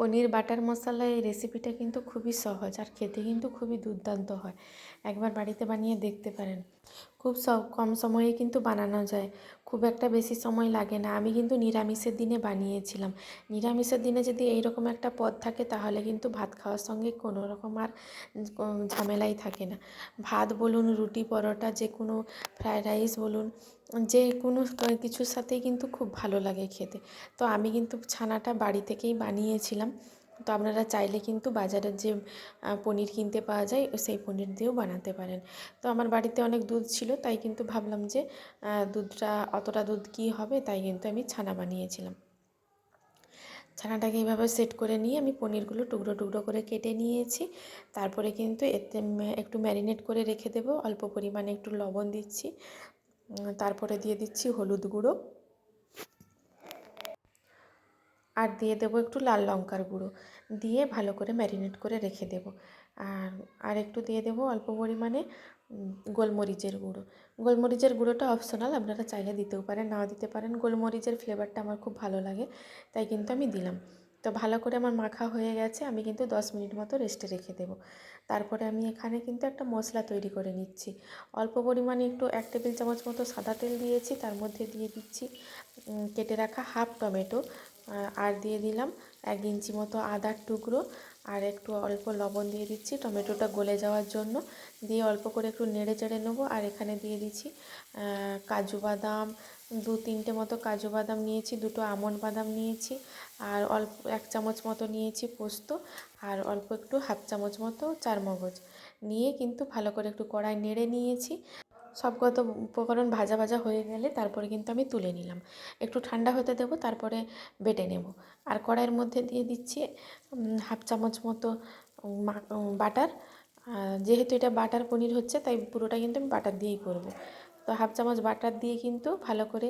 পনির butter মশলা এই রেসিপিটা কিন্তু খুবই সহজ আর খেতে কিন্তু খুবই দুর্দান্ত হয়। একবার বাড়িতে বানিয়ে দেখতে পারেন। খুব কম সময়ে কিন্তু বানানো যায়। খুব একটা বেশি সময় লাগে না। আমি কিন্তু নিরামিষের দিনে বানিয়েছিলাম। নিরামিষের দিনে যদি এইরকম একটা পদ থাকে, তাহলে কিন্তু ভাত খাওয়ার সঙ্গে কোনো রকম আর ঝামেলাই থাকে না। ভাত বলুন, রুটি, পরোটা, যে কোনো ফ্রায়েড রাইস বলুন, যে কোনো কিছুর সাথেই কিন্তু খুব ভালো লাগে খেতে। তো আমি কিন্তু ছানাটা বাড়ি থেকেই বানিয়েছিলাম। তো আপনারা চাইলে কিন্তু বাজারের যে পনির কিনতে পাওয়া যায় সেই পনির দিয়েও বানাতে পারেন। তো আমার বাড়িতে অনেক দুধ ছিল, তাই কিন্তু ভাবলাম যে দুধটা অতটা দুধ কী হবে, তাই কিন্তু আমি ছানা বানিয়েছিলাম। ছানাটাকে এইভাবে সেট করে নিয়ে আমি পনিরগুলো টুকরো টুকরো করে কেটে নিয়েছি। তারপরে কিন্তু এতে একটু ম্যারিনেট করে রেখে দেবো, অল্প পরিমাণে একটু লবণ দিচ্ছি। তারপরে দিয়ে দিচ্ছি হলুদ গুঁড়ো। আর দিয়ে দেবো একটু লাল লঙ্কার গুঁড়ো। দিয়ে ভালো করে ম্যারিনেট করে রেখে দেবো। আর আর একটু দিয়ে দেবো অল্প পরিমাণে গোলমরিচের গুঁড়ো। গোলমরিচের গুঁড়োটা অপশনাল আপনারা চাইলে দিতেও পারেন, নাও দিতে পারেন। গোলমরিচের ফ্লেভারটা আমার খুব ভালো লাগে, তাই কিন্তু আমি দিলাম। তো ভালো করে আমার মাখা হয়ে গেছে, আমি কিন্তু দশ মিনিট মতো রেস্টে রেখে দেবো। তারপরে আমি এখানে কিন্তু একটা মশলা তৈরি করে নিচ্ছি। অল্প পরিমাণে একটু এক টেবিল চামচ মতো সাদা তেল দিয়েছি, তার মধ্যে দিয়ে দিচ্ছি কেটে রাখা হাফ টমেটো আর দিয়ে দিলাম এক ইঞ্চি মতো আদার টুকরো আর একটু অল্প লবণ দিয়ে দিচ্ছি টমেটোটা গলে যাওয়ার জন্য। দিয়ে অল্প করে একটু নেড়ে চেড়ে নেব আর এখানে দিয়ে দিচ্ছি কাজু বাদাম। দু তিনটে মতো কাজু বাদাম নিয়েছি, দুটো আমন্ড বাদাম নিয়েছি আর অল্প এক চামচ মতো নিয়েছি পোস্ত আর অল্প একটু হাফ চামচ মতো চারমগজ। নিয়ে কিন্তু ভালো করে একটু কড়াই নেড়ে নিয়েছি। সবগত উপকরণ ভাজা ভাজা হয়ে গেলে তারপরে কিন্তু আমি তুলে নিলাম। একটু ঠান্ডা হতে দেবো, তারপরে বেটে নেব। আর কড়াইয়ের মধ্যে দিয়ে দিচ্ছি হাফ চামচ মতো বাটার। যেহেতু এটা বাটার পনির হচ্ছে, তাই পুরোটা কিন্তু আমি বাটার দিয়েই করব। তো হাফ চামচ বাটার দিয়ে কিন্তু ভালো করে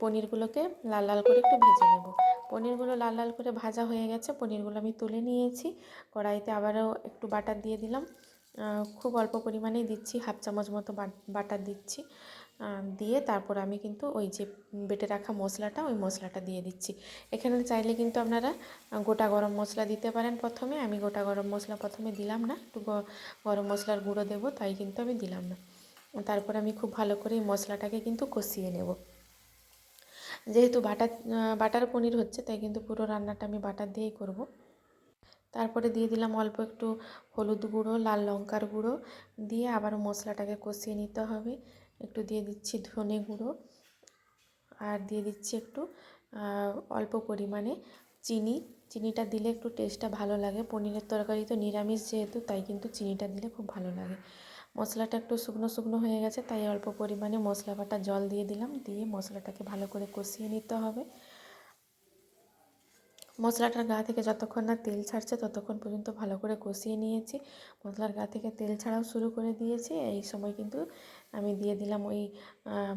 পনিরগুলোকে লাল লাল করে একটু ভেজে নেব। পনিরগুলো লাল লাল করে ভাজা হয়ে গেছে, পনিরগুলো আমি তুলে নিয়েছি। কড়াইতে আবারও একটু বাটার দিয়ে দিলাম। খুব অল্প পরিমাণেই দিচ্ছি, হাফ চামচ মতো বাটার দিচ্ছি। দিয়ে তারপর আমি কিন্তু ওই যে বেটে রাখা মশলাটা, ওই মশলাটা দিয়ে দিচ্ছি। এখানে চাইলে কিন্তু আপনারা গোটা গরম মশলা দিতে পারেন প্রথমে। আমি গোটা গরম মশলা প্রথমে দিলাম না, একটু গরম মশলার গুঁড়ো দেবো, তাই কিন্তু আমি দিলাম না। তারপর আমি খুব ভালো করে এই মশলাটাকে কিন্তু কষিয়ে নেব। যেহেতু বাটার বাটার পনির হচ্ছে, তাই কিন্তু পুরো রান্নাটা আমি বাটার দিয়েই করব। তারপরে দিয়ে দিলাম অল্প একটু হলুদ গুঁড়ো, লাল লঙ্কার গুঁড়ো দিয়ে আবার মশলাটাকে কষিয়ে নিতে হবে। একটু দিয়ে দিচ্ছি ধনে গুঁড়ো আর দিয়ে দিচ্ছি একটু অল্প পরিমাণে চিনি। চিনিটা দিলে একটু টেস্টটা ভালো লাগে। পনিরের তরকারি তো নিরামিষ যেহেতু, তাই কিন্তু চিনিটা দিলে খুব ভালো লাগে। মশলাটা একটু শুকনো শুকনো হয়ে গেছে, তাই অল্প পরিমাণে মশলা বাটা জল দিয়ে দিলাম। দিয়ে মশলাটাকে ভালো করে কষিয়ে নিতে হবে। মশলাটার গা থেকে যতক্ষণ না তেল ছাড়ছে ততক্ষণ পর্যন্ত ভালো করে কষিয়ে নিয়েছি। মশলার গা থেকে তেল ছাড়াও শুরু করে দিয়েছি। এই সময় কিন্তু আমি দিয়ে দিলাম ওই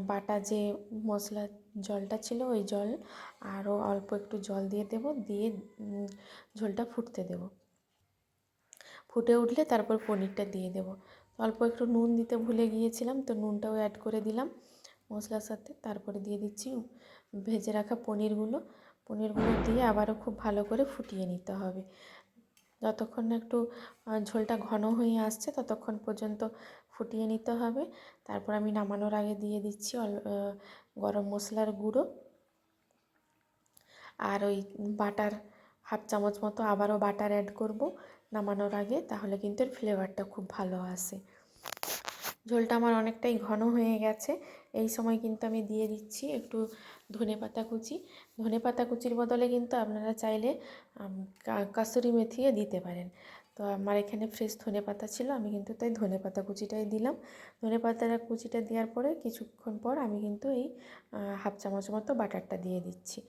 বাটা যে মশলার জলটা ছিল ওই জল। আরও অল্প একটু জল দিয়ে দেব, দিয়ে ঝোলটা ফুটতে দেব। ফুটে উঠলে তারপর পনিরটা দিয়ে দেব। অল্প একটু নুন দিতে ভুলে গিয়েছিলাম, তো নুনটাও অ্যাড করে দিলাম মশলার সাথে। তারপরে দিয়ে দিচ্ছি ভেজে রাখা পনিরগুলো। পনিরগুলো দিয়ে আবারও খুব ভালো করে ফুটিয়ে নিতে হবে। যতক্ষণ না একটু ঝোলটা ঘন হয়ে আসছে ততক্ষণ পর্যন্ত ফুটিয়ে নিতে হবে। তারপর আমি নামানোর আগে দিয়ে দিচ্ছি গরম মশলার গুঁড়ো। আর ওই বাটার হাফ চামচ মতো আবারও বাটার অ্যাড করব নামানোর আগে, তাহলে কিন্তু এর ফ্লেভারটা খুব ভালো আসে। ঝোলটা আমার অনেকটাই ঘন হয়ে গেছে। এই সময় কিন্তু আমি দিয়ে দিচ্ছি একটু ধনে পাতা কুচি। ধনে পাতা কুচির বদলে কিন্তু আপনারা চাইলে কাসুরি মেথিও দিতে পারেন। তো আমার এখানে ফ্রেশ ধনে পাতা ছিল, আমি কিন্তু তাই ধনে পাতা কুচিটাই দিলাম। ধনে পাতার কুচিটা দেওয়ার পরে কিছুক্ষণ পর আমি কিন্তু এই হাফ চামচ মতো বাটারটা দিয়ে দিচ্ছি।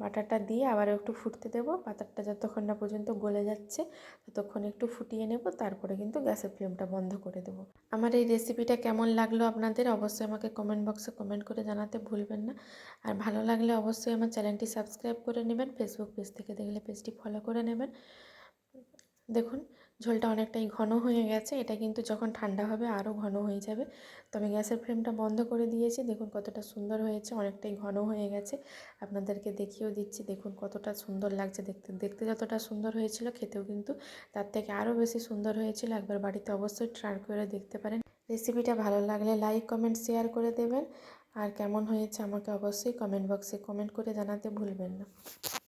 বাটারটা দিয়ে আবার একটু ফুটতে দেবো। বাটারটা যতক্ষণ না পর্যন্ত গলে যাচ্ছে, ততক্ষণ একটু ফুটিয়ে নেব, তারপরে কিন্তু গ্যাসের ফ্লেমটা বন্ধ করে দেবো। আমার এই রেসিপিটা কেমন লাগল আপনাদের অবশ্যই আমাকে কমেন্ট বক্সে কমেন্ট করে জানাতে ভুলবেন না। আর ভালো লাগলে অবশ্যই আমার চ্যানেলটি সাবস্ক্রাইব করে নেবেন, ফেসবুক পেজ থেকে দেখলে পেজটি ফলো করে নেবেন। দেখুন ঝোলটা অনেকটাই ঘন হয়ে গেছে। এটা কিন্তু যখন ঠান্ডা হবে আরও ঘন হয়ে যাবে। তবে গ্যাসের ফ্লেমটা বন্ধ করে দিয়েছি। দেখুন কতটা সুন্দর হয়েছে, অনেকটাই ঘন হয়ে গেছে। আপনাদেরকে দেখিয়েও দিচ্ছি, দেখুন কতটা সুন্দর লাগছে দেখতে। দেখতে যতটা সুন্দর হয়েছিল, খেতেও কিন্তু তার থেকে আরও বেশি সুন্দর হয়েছিল। একবার বাড়িতে অবশ্যই ট্রাই করে দেখতে পারেন। রেসিপিটা ভালো লাগলে লাইক, কমেন্ট, শেয়ার করে দেবেন। আর কেমন হয়েছে আমাকে অবশ্যই কমেন্ট বক্সে কমেন্ট করে জানাতে ভুলবেন না।